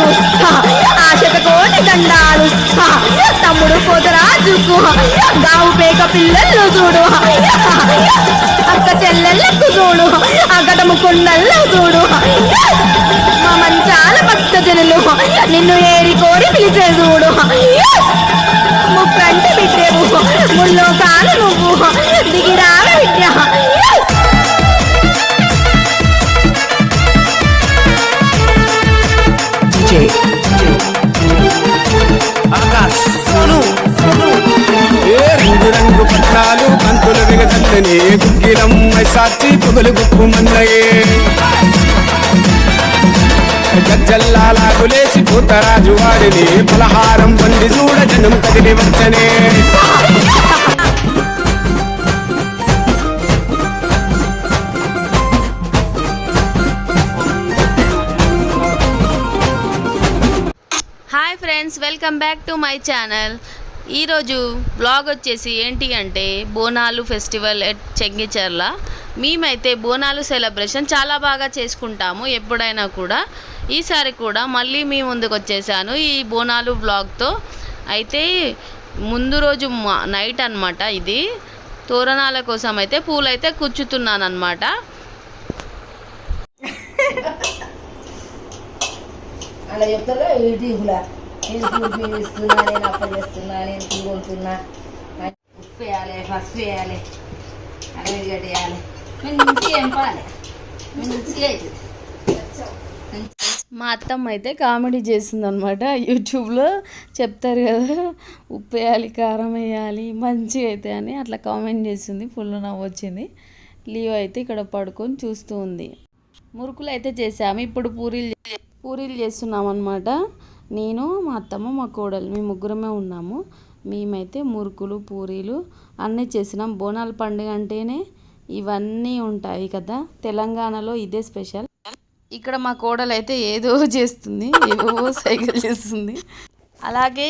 పులు కాస్త తల్లులకు దండాలు తమ్ముడు పోతరాజుకు గావు పేక పిల్లలు చూడు. అక్క చెల్లెళ్ళకు చూడు. అగటము కొండల్లో చూడు. మా మంచాల భక్త జనులు. నిన్ను ఏరి కోరి పిలిచే చూడు. ముప్పంటి బిడ్డేవు. ముల్లో కాలు నువ్వు. దిగిరావ బిడ్డ రంగు పట్టాలు కంతులు విగదల్లని గుగ్గిలం సాచి పొగలు గుప్పు మన్నయే గజ్జల్లాగులేసి పూతరాజు వాడిని పలహారం వండి చూడ జనం కదిలి వచ్చనే. Hi friends welcome back to my channel. ఈరోజు బ్లాగ్ వచ్చేసి ఏంటి అంటే బోనాలు ఫెస్టివల్ ఎట్ చెంగిచర్ల. మేమైతే బోనాలు సెలబ్రేషన్ చాలా బాగా చేసుకుంటాము ఎప్పుడైనా కూడా. ఈసారి కూడా మళ్ళీ మీ ముందుకు వచ్చేసాను ఈ బోనాలు బ్లాగ్తో. అయితే ముందు రోజు మా- నైట్ అనమాట ఇది. తోరణాల కోసం అయితే పూలైతే కూర్చుతున్నాను అనమాట అలా యూట్యూబ్లో నేను పూర్తి ఇస్తున్నా నేను అప్పలు చేస్తున్నా నేను టీ కొంటున్నా ఉప్పు వేయాలి పసుపు వేయాలి అరవై వేయాలి మంచిగా ఎంపాలి మంచిగా అవుతుంది మా అత్తమ్మ అయితే కామెడీ చేసింది అనమాట యూట్యూబ్లో చెప్తారు కదా ఉప్పు వేయాలి కారం వేయాలి మంచిగా అయితే అని అట్లా కామెంట్ చేసింది ఫుల్ నవ్వు వచ్చింది. లీవ్ అయితే ఇక్కడ పడుకొని చూస్తూ ఉంది. మురుకులు అయితే చేసాము ఇప్పుడు పూరీలు పూరీలు చేస్తున్నాం అనమాట నేను మా అత్తమ్మ మా కోడలు మేము ముగ్గురమే ఉన్నాము. మేమైతే మురుకులు పూరీలు అన్నీ చేసినాం. బోనాల పండుగ అంటేనే ఇవన్నీ ఉంటాయి కదా. తెలంగాణలో ఇదే స్పెషల్. ఇక్కడ మా కోడలు అయితే ఏదో చేస్తుంది ఏవో సైకిల్ చేస్తుంది. అలాగే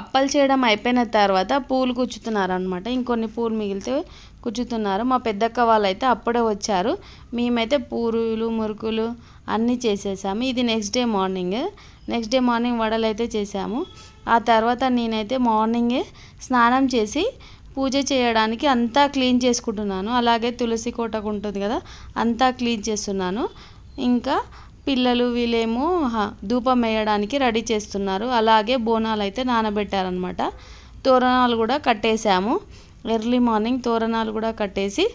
అప్పలు చేయడం అయిపోయిన తర్వాత పూలు కూర్చుతున్నారు అనమాట ఇంకొన్ని పూలు మిగిలితే కుచ్చుతున్నారు. మా పెద్దక్క వాళ్ళు అయితే అప్పుడే వచ్చారు. మేమైతే పూరీలు మురుకులు అన్నీ చేసేసాము. ఇది next day morning next day morning వడలు అయితే చేసాము ఆ తర్వాత నేనైతే మార్నింగే స్నానం చేసి పూజ చేయడానికి అంతా క్లీన్ చేసుకుంటున్నాను. అలాగే తులసి కోటకు ఉంటుంది కదా అంతా క్లీన్ చేస్తున్నాను. ఇంకా పిల్లలు వీళ్ళేమో హ- ధూపం వేయడానికి రెడీ చేస్తున్నారు. అలాగే బోనాలు అయితే నానబెట్టారనమాట తోరణాలు కూడా కట్టేశాము. ఎర్లీ మార్నింగ్ తోరణాలు కూడా కట్టేసి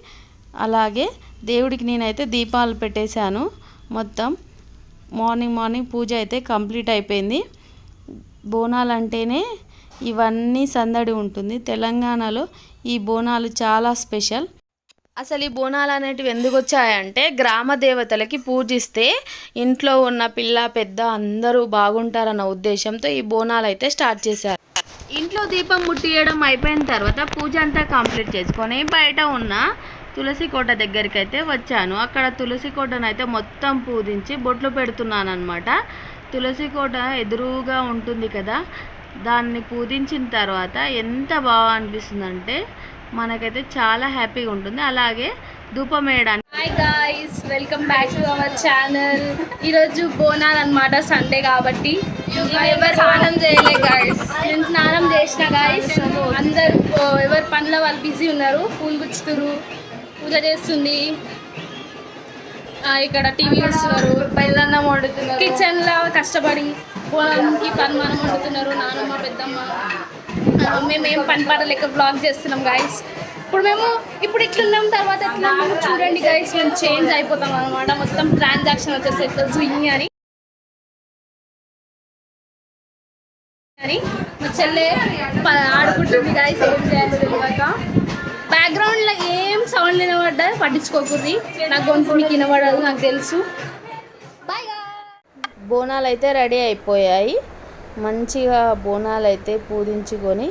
అలాగే దేవుడికి నేనైతే దీపాలు పెట్టేశాను. మొత్తం మార్నింగ్ మార్నింగ్ పూజ అయితే కంప్లీట్ అయిపోయింది. బోనాలు అంటేనే ఇవన్నీ సందడి ఉంటుంది. తెలంగాణలో ఈ బోనాలు చాలా స్పెషల్. అసలు ఈ బోనాలు అనేటివి ఎందుకు వచ్చాయంటే గ్రామ దేవతలకి పూజిస్తే ఇంట్లో ఉన్న పిల్ల పెద్ద అందరూ బాగుంటారన్న ఉద్దేశంతో ఈ బోనాలు అయితే స్టార్ట్ చేశారు. ఇంట్లో దీపం ముట్టియడం అయిపోయిన తర్వాత పూజ అంతా కంప్లీట్ చేసుకొని బయట ఉన్న తులసి కోట దగ్గరికి అయితే వచ్చాను. అక్కడ తులసి కోటను అయితే మొత్తం పూజించి బొట్లు పెడుతున్నాను అనమాట తులసి కోట ఎదురుగా ఉంటుంది కదా దాన్ని పూజించిన తర్వాత ఎంత బాగా అనిపిస్తుందంటే మనకైతే చాలా హ్యాపీగా ఉంటుంది. అలాగే ధూపం వేయడానికి hi guys welcome back to our channel ఈరోజు బోనాలు అనమాట సండే కాబట్టి. ఎవరు స్నానం చేయలే గాయస్ నేను స్నానం చేసిన గాయస్ అందరూ ఎవరి పనుల వాళ్ళు బిజీ ఉన్నారు పూలు గుచ్చుతురు. పూజ చేస్తుంది. ఇక్కడ టీవీ చూస్తున్నారు. బయలుదన్నం వండుతున్నారు కిచెన్లో కష్టపడి బోనానికి పనుమానం వండుతున్నారు. నానమ్మ పెద్దమ్మ. మేము ఏం పని పాట లెక్క బ్లాగ్ చేస్తున్నాం గాయస్ ఇప్పుడు మేము ఇప్పుడు ఇట్లున్నాం తర్వాత ఎట్లా చూడండి గైస్ మేము చేంజ్ అయిపోతాం అనమాట మొత్తం ట్రాన్సాక్షన్ వచ్చేసి ఎట్లా జుయ్యి అని. అని మా చెల్లె ప- ఆడుకుంటుంది గైస్ ఏం చేయాలి తెలియక. బ్యాక్గ్రౌండ్లో ఏం సౌండ్ వినబడ్డా? పట్టించుకోకూడదు నాకు గొంతు మీకు వినబడదు నాకు తెలుసు. బోనాలు అయితే రెడీ అయిపోయాయి. మంచిగా బోనాలు అయితే పూజించుకొని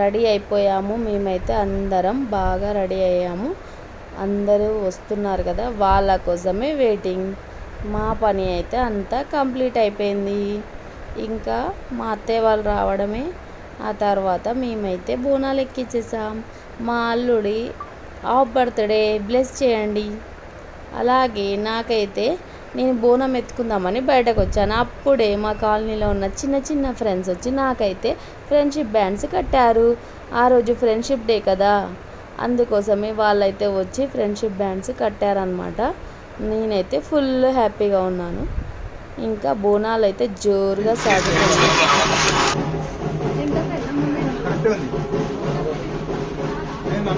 రెడీ అయిపోయాము. మేమైతే అందరం బాగా రెడీ అయ్యాము. అందరూ వస్తున్నారు కదా వాళ్ళ కోసమే వెయిటింగ్ మా పని అయితే అంతా కంప్లీట్ అయిపోయింది. ఇంకా మా అత్తయ్య వాళ్ళు రావడమే. ఆ తర్వాత మేమైతే బోనాలు ఎక్కించేసాం మా అల్లుడి ఆఫ్ బర్త్డే బ్లెస్ చేయండి. అలాగే నాకైతే నేను బోనం ఎత్తుకుందామని బయటకు వచ్చాను. అప్పుడే మా కాలనీలో ఉన్న చిన్న చిన్న ఫ్రెండ్స్ వచ్చి నాకైతే ఫ్రెండ్షిప్ బ్యాండ్స్ కట్టారు. ఆ రోజు ఫ్రెండ్షిప్ డే కదా. అందుకోసమే వాళ్ళైతే వచ్చి ఫ్రెండ్షిప్ బ్యాండ్స్ కట్టారనమాట నేనైతే ఫుల్ హ్యాపీగా ఉన్నాను. ఇంకా బోనాలు అయితే జోరుగా సాగుతున్నాయి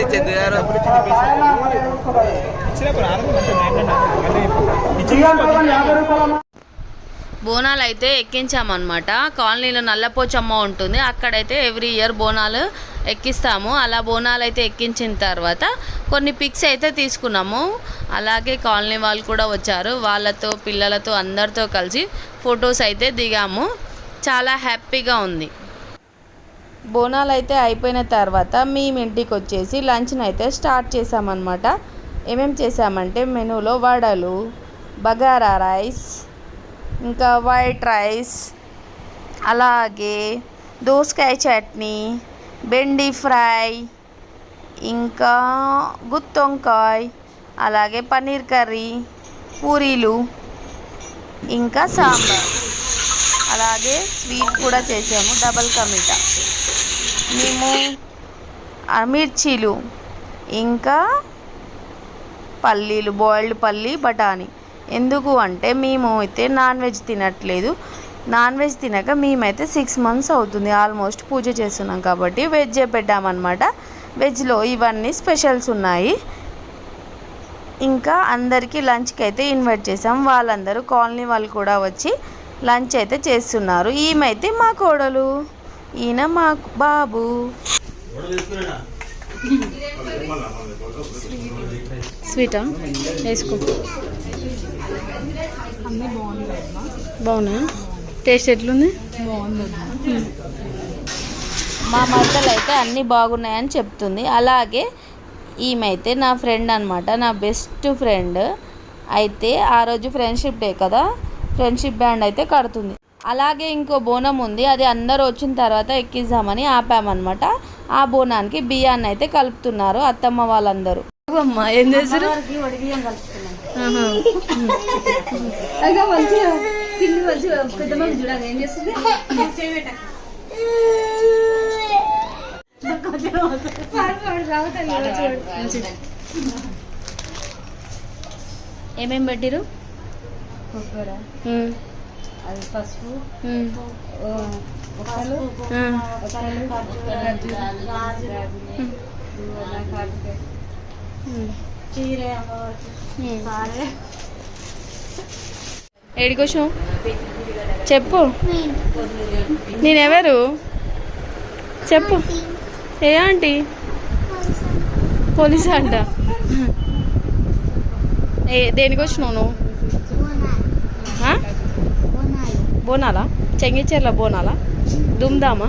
బట్టి చెందుగారు బోనాలు అయితే ఎక్కించామన్నమాట. కాలనీలో నల్లపోచమ్మ ఉంటుంది. అక్కడైతే ఎవ్రీ ఇయర్ బోనాలు ఎక్కిస్తాము. అలా బోనాలు అయితే ఎక్కించిన తర్వాత కొన్ని పిక్స్ అయితే తీసుకున్నాము. అలాగే కాలనీ వాళ్ళు కూడా వచ్చారు. వాళ్ళతో పిల్లలతో అందరితో కలిసి ఫొటోస్ అయితే దిగాము. చాలా హ్యాపీగా ఉంది. బోనాలు అయితే అయిపోయిన తర్వాత మేము ఇంటికి వచ్చేసి లంచ్ని అయితే స్టార్ట్ చేసామన్నమాట ఏమేమి చేసామంటే మెనూలో వడలు బగారా రైస్ ఇంకా వైట్ రైస్ అలాగే దోసకాయ చట్నీ బెండి ఫ్రై ఇంకా గుత్తొంకాయ్ అలాగే పన్నీర్ కర్రీ పూరీలు ఇంకా సాంబార్. అలాగే స్వీట్ కూడా చేసాము డబల్ కమిటా. మేము మిర్చీలు ఇంకా పల్లీలు బాయిల్డ్ పల్లీ బఠానీ. ఎందుకు అంటే మేము అయితే నాన్ వెజ్ తినట్లేదు. నాన్ వెజ్ తినక మేమైతే సిక్స్ మంత్స్ అవుతుంది. ఆల్మోస్ట్ పూజ చేస్తున్నాం కాబట్టి వెజ్జే పెట్టామన్నమాట. వెజ్లో ఇవన్నీ స్పెషల్స్ ఉన్నాయి. ఇంకా అందరికీ లంచ్కి అయితే ఇన్వైట్ చేసాం వాళ్ళందరూ కాలనీ వాళ్ళు కూడా వచ్చి లంచ్ అయితే చేస్తున్నారు. ఈమె అయితే మా కోడలు. ఈయన మా బాబు. స్వీటా? వేసుకో. బాగున్నా టేస్ట్ ఎట్లుంది? మా మరదలు అయితే అన్నీ బాగున్నాయని చెప్తుంది. అలాగే ఈమె అయితే నా ఫ్రెండ్ అనమాట నా బెస్ట్ ఫ్రెండ్. అయితే ఆ రోజు ఫ్రెండ్షిప్ డే కదా. ఫ్రెండ్షిప్ బ్యాండ్ అయితే కడుతుంది. అలాగే ఇంకో బోనం ఉంది అది అందరూ వచ్చిన తర్వాత ఎక్కిద్దామని ఆపామన్నమాట. ఆ బోనానికి బియ్యాన్ని అయితే కలుపుతున్నారు అత్తమ్మ వాళ్ళందరూ. అమ్మా ఏం ఏమేం పెట్టిరు కొబ్బరి. ఉమ్, అది పసుపు ఆ, ఆ. ఏడికొచ్చు చెప్పు. నేనెవరు చెప్పు. ఏ ఆంటీ? పోలీస్ అంట. ఏ దేనికి వచ్చినావు నువ్వు ఆ? బోనాలా? చెంగిచెర్ల బోనాలా? దుమ్దామా?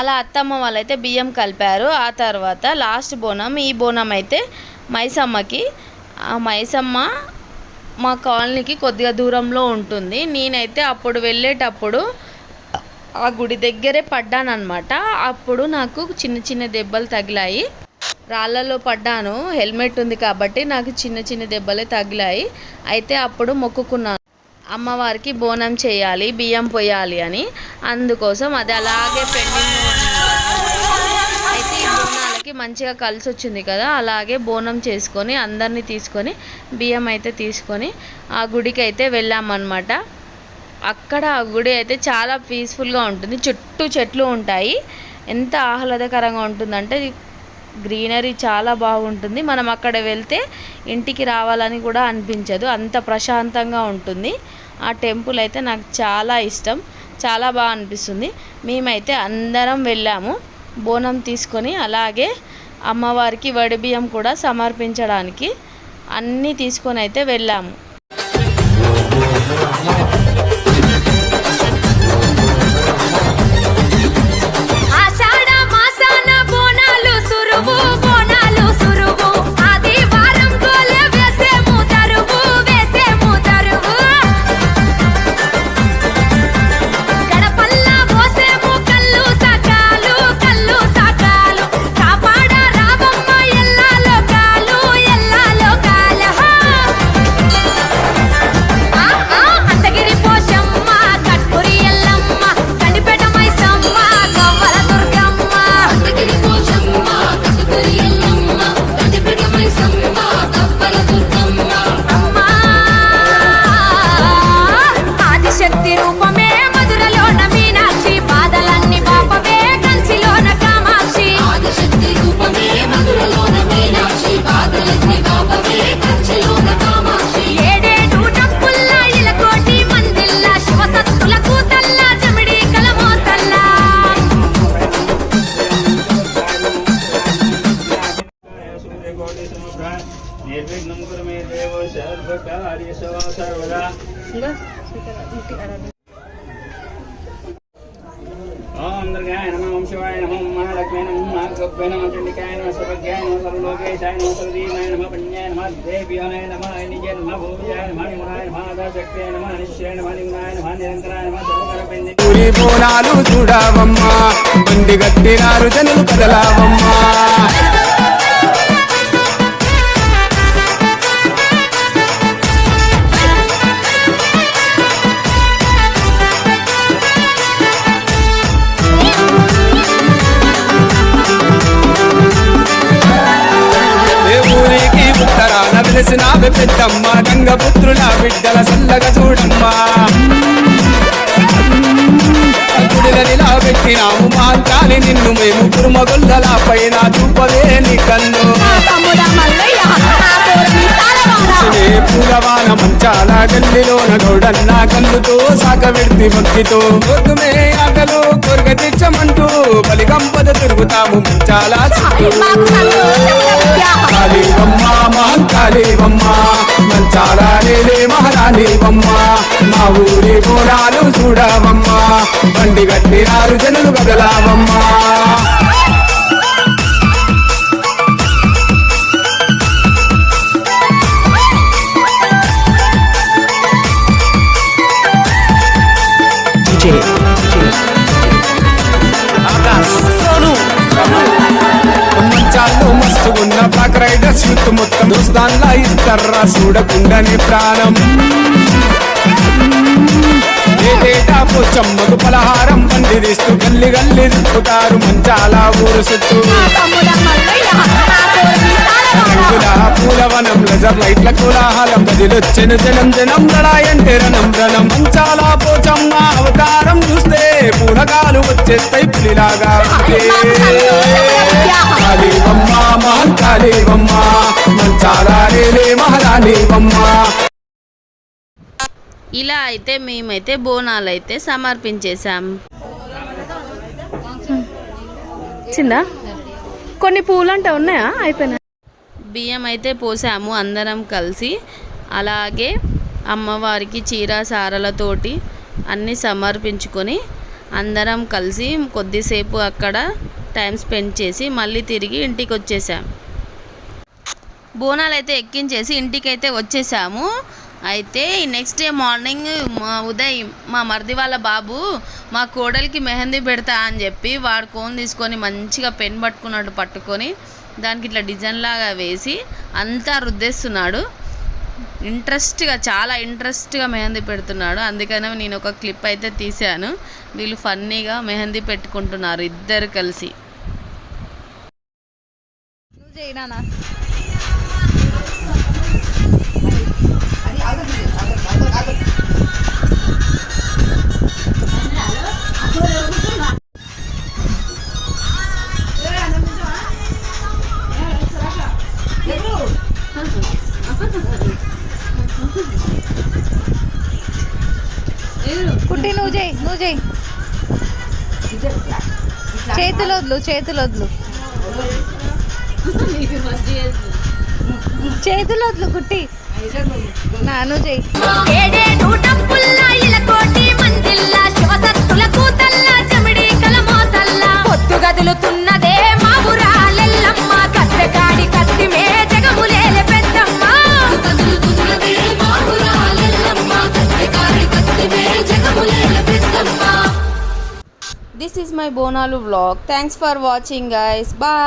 అలా అత్తమ్మ వాళ్ళైతే బియ్యం కలిపారు. ఆ తర్వాత లాస్ట్ బోనం. ఈ బోనం అయితే మైసమ్మకి ఆ మైసమ్మ మా కాలనీకి కొద్దిగా దూరంలో ఉంటుంది. నేనైతే అప్పుడు వెళ్ళేటప్పుడు ఆ గుడి దగ్గరే పడ్డానమాట అప్పుడు నాకు చిన్న చిన్న దెబ్బలు తగిలాయి. రాళ్ళలో పడ్డాను. హెల్మెట్ ఉంది కాబట్టి నాకు చిన్న చిన్న దెబ్బలే తగిలాయి. అయితే అప్పుడు మొక్కుకున్నాను. అమ్మవారికి బోనం చేయాలి బియ్యం పోయాలి అని. అందుకోసం అది అలాగే పెండింగ్ అయితే ఈ బోనాలకి మంచిగా కలిసి వచ్చింది కదా. అలాగే బోనం చేసుకొని అందరినీ తీసుకొని బియ్యం అయితే తీసుకొని ఆ గుడికి అయితే వెళ్ళామన్నమాట. అక్కడ ఆ గుడి అయితే చాలా పీస్ఫుల్గా ఉంటుంది. చుట్టూ చెట్లు ఉంటాయి. ఎంత ఆహ్లాదకరంగా ఉంటుందంటే గ్రీనరీ చాలా బాగుంటుంది. మనం అక్కడ వెళ్తే ఇంటికి రావాలని కూడా అనిపించదు. అంత ప్రశాంతంగా ఉంటుంది. ఆ టెంపుల్ అయితే నాకు చాలా ఇష్టం. చాలా బాగా అనిపిస్తుంది. మేమైతే అందరం వెళ్ళాము. బోనం తీసుకొని అలాగే అమ్మవారికి వడిబియ్యం కూడా సమర్పించడానికి అన్నీ తీసుకొని అయితే వెళ్ళాము. బండి గట్టినారు జనులు కదలావమ్మా. ఏ ఉత్తరాన వెలిసిన పెద్దమ్మ గంగపుత్రుల బిడ్డల సల్లగా చూడమ్మా. గుడిలనిలా పెట్టినాము మాంకాలి నిన్ను మేము కురుమగొల్లల పైన చూపవే నీ కన్ను పూలవాన మంచాల గల్లిలోన గౌడన్న కన్నుతో సాకబెడితి భక్తితో గోధుమే ఆటలు తెచ్చమంటూ బలిగంపద తిరుగుతాము మంచాల మాకు సంతోషం కాళీవమ్మ మంచాల మహారాణివమ్మ మా ఊరి బోనాలు చూడవమ్మ బండి గట్టినారు జనులు కదలావమ్మా మస్తుగున్న బ్లాక్ రైడర్స్ యూత్ మొత్తం దోస్తాన్లా ఇస్తారా చూడకుండానే ప్రాణం. ఏటేటా పోచమ్మకు పలహారం వండి తీస్తూ గల్లి గల్లి తిప్పుతారు మంచాల ఊరు చుట్టూ. రంగుల లైట్ల కోలాహలం గదిలొచ్చెను జనం జనం లడాయంటే రణం రణం మంచాల పోచమ్మ అవతారం చూస్తే పూనకాలు వచ్చేస్తాయి పులిలాగా కాళీవమ్మ మహంకాళీవమ్మ మంచాల రేలే మహారాణీవమ్మ ఇలా అయితే మేమైతే బోనాలు అయితే సమర్పించేశాం. చిందా కొన్ని పూలు అంటే ఉన్నాయా? అయిపోయినా బియ్యం అయితే పోసాము అందరం కలిసి. అలాగే అమ్మవారికి చీర సారలతోటి అన్నీ సమర్పించుకొని అందరం కలిసి కొద్దిసేపు అక్కడ టైం స్పెండ్ చేసి మళ్ళీ తిరిగి ఇంటికి వచ్చేసాం బోనాలు అయితే ఎక్కించేసి ఇంటికైతే వచ్చేసాము. అయితే నెక్స్ట్ డే మార్నింగ్ మా ఉదయ్ మా మరిది వాళ్ళ బాబు మా కోడలికి మెహందీ పెడతా అని చెప్పి వాడు కోన్ తీసుకొని మంచిగా పెన్ పట్టుకున్నట్టు పట్టుకొని దానికి ఇట్లా డిజైన్ లాగా వేసి అంతా రుద్దేస్తున్నాడు. ఇంట్రెస్ట్గా చాలా ఇంట్రెస్ట్గా మెహందీ పెడుతున్నాడు. అందుకనే నేను ఒక క్లిప్ అయితే తీశాను. వీళ్ళు ఫన్నీగా మెహందీ పెట్టుకుంటున్నారు ఇద్దరు కలిసి. కుట్టి చేతులు చేతులొద్దు. చేతులు వద్లు చేతులు వద్లు కుట్టి. నా నువ్వు చేయి ఏడేడు డప్పుల్లా ఇలకోటి మందిల్లా This is my Bonalu vlog. Thanks for watching guys. Bye.